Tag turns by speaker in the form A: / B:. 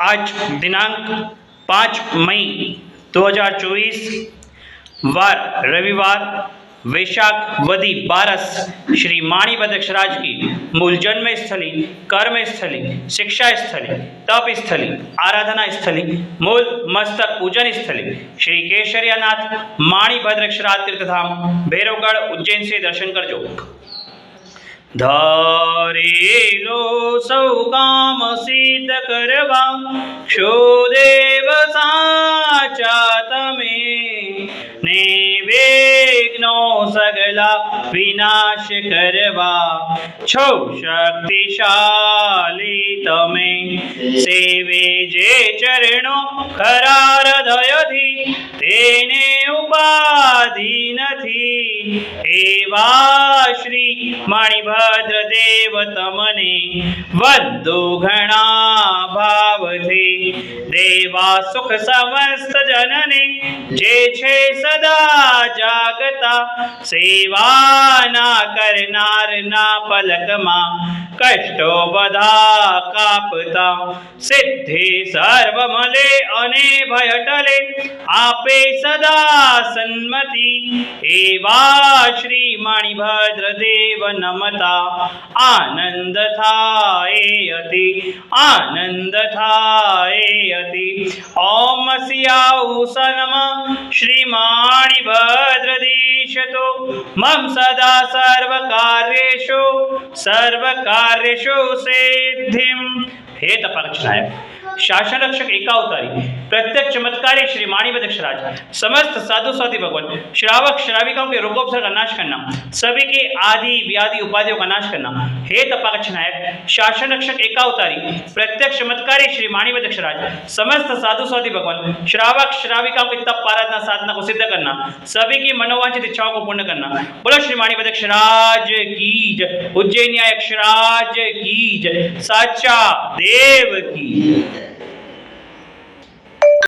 A: आज दिनांक पाँच मई 2024 वार रविवार वैशाख वदी बारस श्री माणिबद अक्षराज की मूल जन्म स्थली कर्म स्थली शिक्षा स्थली तप स्थली आराधना स्थली मूल मस्तक पूजन स्थली श्री केशरियानाथ माणिभद्र अक्षराज तीर्थधाम भैरवगढ़ उज्जैन से दर्शन करजो ધારેલો સૌ કામ સિદ્ધ કરવા. ક્ષોદેવ સાચા તમે. ને વિઘ્નો સગલા વિનાશ કરવા. છો શક્તિશાલી તમે. સેવે જે ચરણો ખરા હૃદયથી તેને ઉપાધિ નથી. એવા શ્રી માણિભદ્ર દેવ તમને વંદો ઘણા ભાવથી દેવા સુખ સમસ્ત જનને જે છે સદા જાગતા, સેવાના કરનારના પલકમાં કષ્ટો બધા કાપતા. સિદ્ધિ સર્વ મળે અને ભય ટલે આપે સદા સન્મતિ એવા શ્રી માણિભદ્ર દેવ નમતા. આનંદ થાય અતિ, આનંદ થાય અતિ. ઓમ સિયાઉસનમ શ્રી માણિભદ્ર દીશતો મમ સદા સર્વ કાર્યેષુ સર્વ કાર્યેષુ સિદ્ધિમ હે તપરક્ષનાયક शासन रक्षक एकावतारी, प्रत्यक्ष चमत्कारी श्री माणिबद अक्षराज समस्त साधु साथी भगवान, श्रावक श्राविकाओं के रोगोपसर का नाश करना सभी के आदि व्याधि उपाधियों का नाश करना, हे तपाक्ष नायक शासन रक्षक एकावतारी प्रत्येक चमत्कारी श्री माणिबद अक्षराज समस्त साधु साथी भगवान, श्रावक श्राविकाओं की तप आराधना साधना को सिद्ध करना सभी की मनोवांछित इच्छाओं को पूर्ण करना, बोलो श्री माणिबद अक्षराज की जय, उज्जैनी अक्षराज की जय, साचा देव की जय।